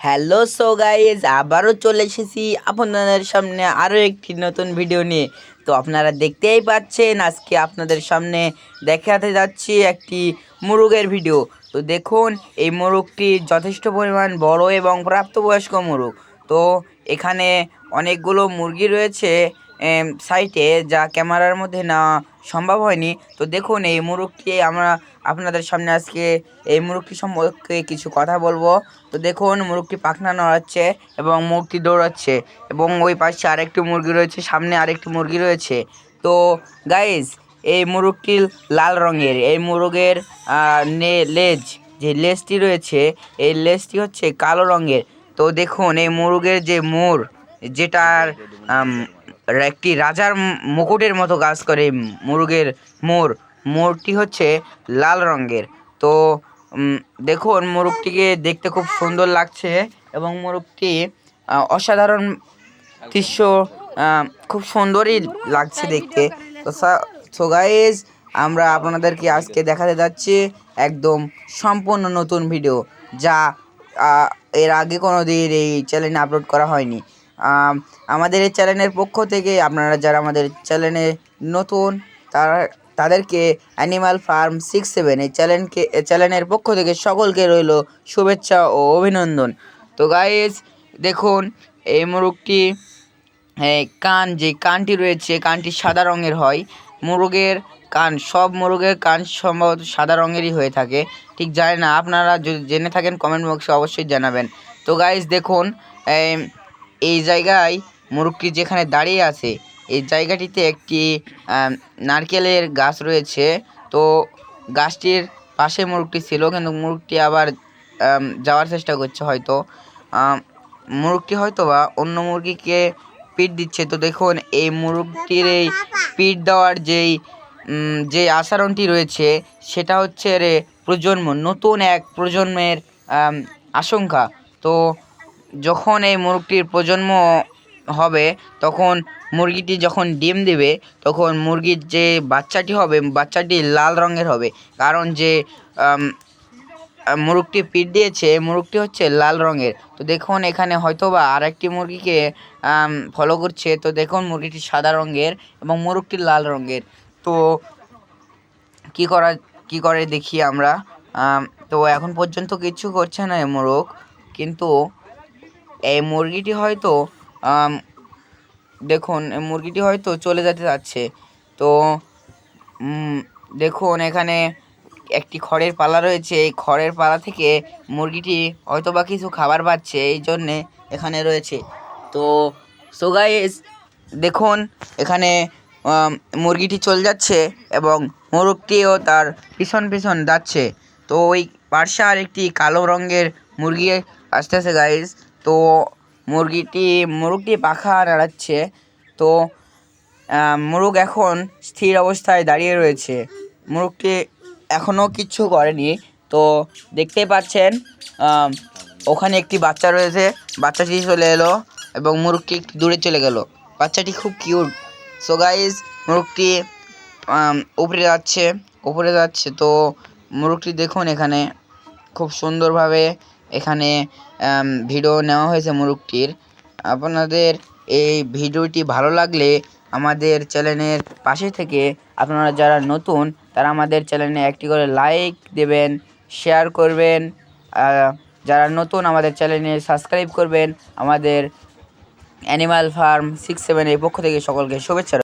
Hello so guys আবারও চলে এসেছি আপনাদের সামনে আরও একটি নতুন ভিডিও নিয়ে। তো আপনারা দেখতেই পাচ্ছেন, আজকে আপনাদের সামনে দেখাতে যাচ্ছি একটি মোরগের ভিডিও তো দেখুন, এই মোরগটি যথেষ্ট পরিমাণ বড় এবং প্রাপ্তবয়স্ক মোরগ। তো এখানে অনেকগুলো মুরগি রয়েছে সাইটে যা ক্যামেরার মধ্যে নেওয়া সম্ভব হয়নি, তো দেখুন এই মুরগটি আমরা আপনাদের সামনে আজকে এই মুরগটি সম্পর্কে কিছু কথা বলব। তো দেখুন মুরগটি পাখনা নড়াচ্ছে এবং মুরগটি দৌড়াচ্ছে এবং ওই পাশে আরেকটি মুরগি রয়েছে, সামনে আরেকটি মুরগি রয়েছে। তো গাইজ এই মুরগটি লাল রঙের, এই মুরগের নে- লেজ, যে লেজটি রয়েছে, এই লেজটি হচ্ছে কালো রঙের। তো দেখুন এই মুরগের যে মোর, যেটার একটি রাজার মুকুটের মতো কাজ করে মুরগের মোর মোরটি হচ্ছে লাল রঙের। তো দেখুন, মোরগটিকে দেখতে খুব সুন্দর লাগছে এবং মোরগটি অসাধারণ দৃশ্য খুব সুন্দরই লাগছে দেখতে। তো সো গাইজ আমরা আপনাদেরকে আজকে দেখাতে যাচ্ছি একদম সম্পূর্ণ নতুন ভিডিও যা এর আগে কোনো দিন এই চ্যানেলে আপলোড করা হয়নি। আমাদের এই চ্যানেলের পক্ষ থেকে আপনারা যারা আমাদের চ্যানেলে নতুন, তারা, তাদেরকে অ্যানিমাল ফার্ম সিক্স সেভেন এই চ্যানেলকে চ্যানেলের পক্ষ থেকে সকলকে রইল শুভেচ্ছা ও অভিনন্দন। তো গাইজ দেখুন, এই মোরগটি কান, যে কানটি রয়েছে কানটি সাদা রঙের হয়। মোরগের কান, সব মোরগের কান সম্ভবত সাদা রঙেরই হয়ে থাকে। ঠিক জানি না, আপনারা যদি জেনে থাকেন কমেন্ট বক্সে অবশ্যই জানাবেন। তো গাইজ দেখুন এই জায়গায় মোরগটি যেখানে দাঁড়িয়ে আছে এই জায়গাটিতে একটি আম, নারকেলের গাছ রয়েছে। তো গাছটির পাশে মুরগটি ছিল কিন্তু মুরগটি আবার যাওয়ার চেষ্টা করছে হয়তো। আম, মুরগটি হয়তো বা অন্য মুরগিকে পিট দিচ্ছে। তো দেখুন এই মুরগটির এই পিট দেওয়ার যেই যে আচরণটি রয়েছে সেটা হচ্ছে রে প্রজন্ম নতুন এক প্রজন্মের আশঙ্কা। তো যখন এই মুরগটির প্রজন্ম হবে, তখন মুরগিটি যখন ডিম দেবে, তখন মুরগির যে বাচ্চাটি হবে, বাচ্চাটি লাল রঙের হবে। কারণ যে মুরগটি পিট দিয়েছে মুরগটি হচ্ছে লাল রঙের। তো দেখুন, এখানে হয়তোবা আর একটি মুরগিকে ফলো করছে। তো দেখুন, মুরগিটি সাদা রঙের এবং মুরগটি লাল রঙের। তো কি করা, কি করে দেখি আমরা? তো এখন পর্যন্ত কিচ্ছু করছে না মোরগ। কিন্তু এই মুরগিটি হয়তো দেখুন মুরগিটি হয়তো চলে যেতে যাচ্ছে। তো দেখুন, এখানে একটি খড়ের পালা রয়েছে। এই খড়ের পালা থেকে মুরগিটি হয়তো বা কিছু খাবার পাচ্ছে, এই জন্যে এখানে রয়েছে। তো সো গাইস দেখুন, এখানে মুরগিটি চলে যাচ্ছে এবং মোরগটিও তার পিছন পিছন যাচ্ছে। তো, ওই পার্শ্বে আর একটি কালো রঙের মুরগি আসতেছে গাইস তো মুরগিটি, মুরগটি পাখা নাড়াচ্ছে। তো মোরগ এখন স্থির অবস্থায় দাঁড়িয়ে রয়েছে। মোরগটি এখনও কিচ্ছু করেনি। তো দেখতেই পাচ্ছেন ওখানে একটি বাচ্চা রয়েছে। বাচ্চাটি চলে এলো এবং মোরগটি একটু দূরে চলে গেল। বাচ্চাটি খুব কিউট সো গাইজ মোরগটি উপরে যাচ্ছে উপরে যাচ্ছে। তো মোরগটি দেখুন এখানে। খুব সুন্দরভাবে এখানে ভিডিও নেওয়া হয়েছে মোরগটির আপনাদের এই ভিডিওটি ভালো লাগলে আমাদের চ্যানেলের পাশে থেকে আপনারা যারা নতুন, তারা আমাদের চ্যানেলে একটি করে লাইক দেবেন, শেয়ার করবেন যারা নতুন আমাদের চ্যানেলে সাবস্ক্রাইব করবেন, আমাদের অ্যানিমাল ফার্ম সিক্স সেভেন এই পক্ষ থেকে সকলকে শুভেচ্ছা।